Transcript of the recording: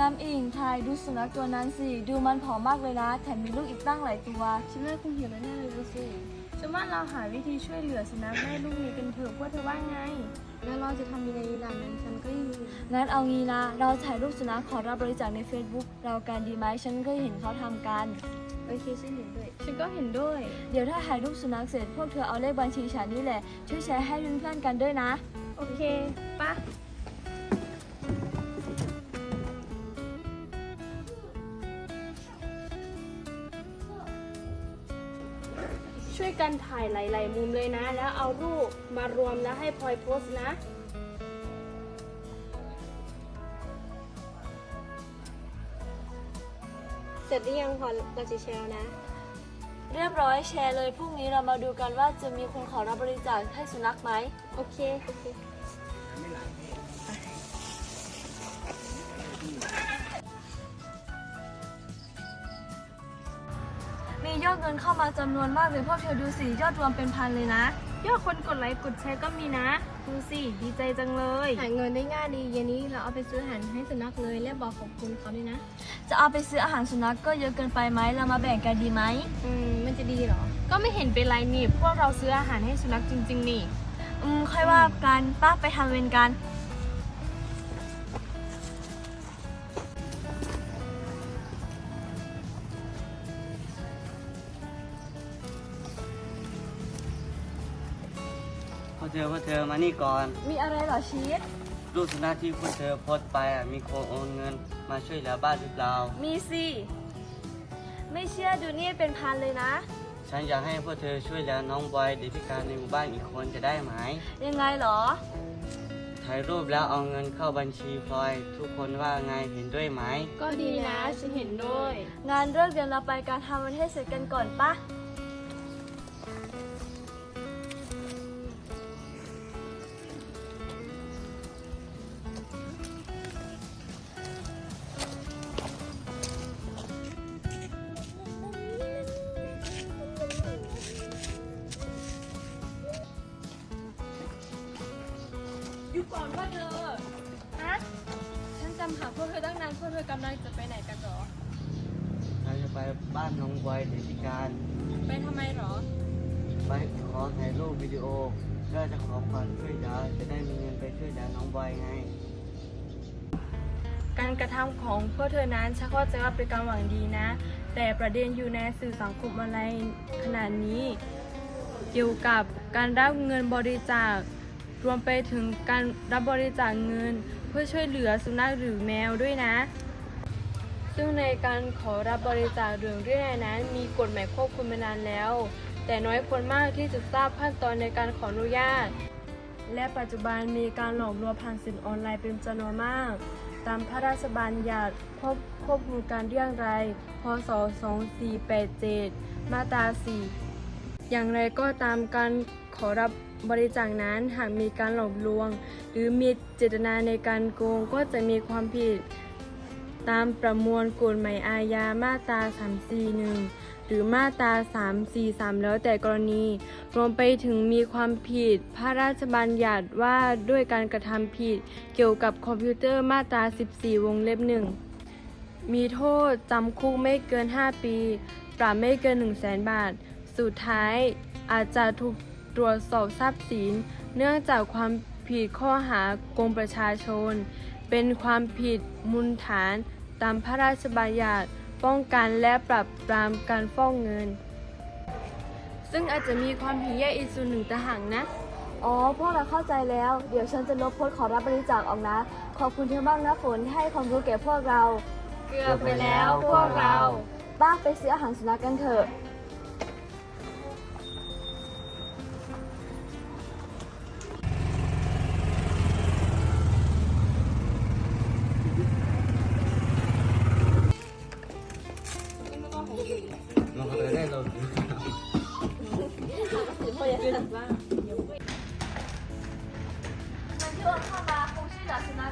น้ำอิงทายดูสุนัขตัวนั้นสิ ดูมันผอมมากเลยนะ แถมมีลูกอีกตั้งหลายตัว ฉันว่าคงหิวแล้วแน่เลยดูสิฉันว่าเราหาวิธีช่วยเหลือสุนัขแม่ลูกนี้กันเถอะพวกเธอว่าไง แล้วเราจะทำยังไงล่ะนั้นฉันก็หิวงั้นเอางี้นะ เราถ่ายรูปสุนัขขอรับบริจาคใน Facebook เราการดีไหมฉันก็เห็นเขาทำกัน โอเคฉันเห็นด้วย ฉันก็เห็นด้วย เดี๋ยวถ้าถ่ายรูปสุนัขเสร็จพวกเธอเอาเลขบัญชีฉันนี่แหละ ช่วยแชร์ให้เพื่อนๆกันด้วยนะ โอเคปะ ช่วยกันถ่ายหลาย ๆ มุมเลยนะ แล้วเอารูปมารวมแล้วให้พลอยโพสต์นะ เสร็จหรือยังพอเราจะแชร์นะ เรียบร้อยแชร์เลยพรุ่งนี้เรามาดูกันว่าจะมีคนขอรับบริจาคให้สุนัขไหม โอเค โอเคมีย อดเงินเข้ามาจำนวนมากเลยพวกเธอดูสิยอดรวมเป็นพันเลยนะ ยอดคนกดไลค์กดแชร์ก็มีนะ ดูสิดีใจจังเลยหาเงินได้ง่ายดีเย็นนี้เราเอาไปซื้ออาหารให้สุนัขเลยและบอกขอบคุณเขาด้วยนะ จะเอาไปซื้ออาหารสุนัขก็เยอะเกินไปไหมเรามาแบ่งกันดีไหมอืมมันจะดีเหรอ ก็ไม่เห็นเป็นไรนี่พวกเราซื้ออาหารให้สุนัขจริง ๆ นี่ อืมค่อยว่ากันป้าไปทำเวรกัน วกเธอพวกเธอมานี่ก่อน มีอะไรเหรอชีสรูปสุนัขที่พวกเธอโพสต์ไปอะมีคนโอนเงินมาช่วยเหลือบ้านหรือเปล่า มีสิไม่เชื่อดูนี่เป็นพันเลยนะ ฉันอยากให้พวกเธอช่วยเหลือน้องบอยเด็กพิการในหมู่บ้านอีกคนจะได้ไหม ยังไงเหรอ ถ่ายรูปแล้วเอาเงินเข้าบัญชีพลอย ทุกคนว่าไงเห็นด้วยไหม ก็ดีนะฉันเห็นด้วย งานเลิกเรียนเราไปการทำมันให้เสร็จกันก่อนปะ อยู่ก่อนว่าเธอ ฮะ ฉันจำหาพวกเธอตั้งนานพวกเธอกำลังจะไปไหนกันหรอ เราจะไปบ้านน้องบอยเด็กพิการ ไปทำไมหรอ ไปขอถ่ายรูปวิดีโอเพื่อจะขอความช่วยเหลือจะได้มีเงินไปช่วยเหลือน้องบอยไง การกระทำของพวกเธอนั้นชักว่าจะว่าเป็นการหวังดีนะ แต่ประเด็นอยู่ในสื่อสังคมออนไลน์ขนาดนี้ เกี่ยวกับการรับเงินบริจาค รวมไปถึงการรับบริจาคเงิน เพื่อช่วยเหลือสุนัขหรือแมวด้วยนะ ซึ่งในการขอรับบริจาคหรือเรื่องนั้น มีกฎหมายควบคุมมานานแล้ว แต่น้อยคนมากที่จะทราบขั้นตอนในการขออนุญาต และปัจจุบันมีการหลอกลวงผ่านสื่อออนไลน์เป็นจำนวนมาก ตามพระราชบัญญัติควบควบคุมการเรียกรายพศ 2487 มาตรา 4 อย่างไรก็ตามการขอรับ บริจาคนั้นหากมีการหลอกลวง หรือมีเจตนาในการโกงก็จะมีความผิด ตามประมวลกฎหมายอาญามาตรา 341 หรือมาตรา 343 แล้วแต่กรณี รวมไปถึงมีความผิด พระราชบัญญัติว่าด้วยการกระทำผิด เกี่ยวกับคอมพิวเตอร์มาตรา 14 วงเล็บหนึ่งมีโทษจำคุกไม่เกิน 5 ปี ปรับไม่เกิน 1 0 0 0 0แบาท สุดท้ายอาจจะถูก ตรวจสอบทรัพย์สิน เนื่องจากความผิดข้อหาโกงประชาชน เป็นความผิดมูลฐานตามพระราชบัญญัติป้องกันและปรับปรามการฟ้องเงิน ซึ่งอาจจะมีความผิดแยกอีกส่วนหนึ่งต่างหากนะ อ๋อ พวกเราเข้าใจแล้ว เดี๋ยวฉันจะลบโพสต์ขอรับบริจาคออกนะ ขอบคุณเธอมากนะฝนที่ให้ความรู้แก่พวกเรา เกือบไปแล้วพวกเราป้าไปซื้ออาหารสุนัขกันเถอะ น้องเขาจะได้เรามันที่โอนเข้ามาคงช่วยเหลือสุนัข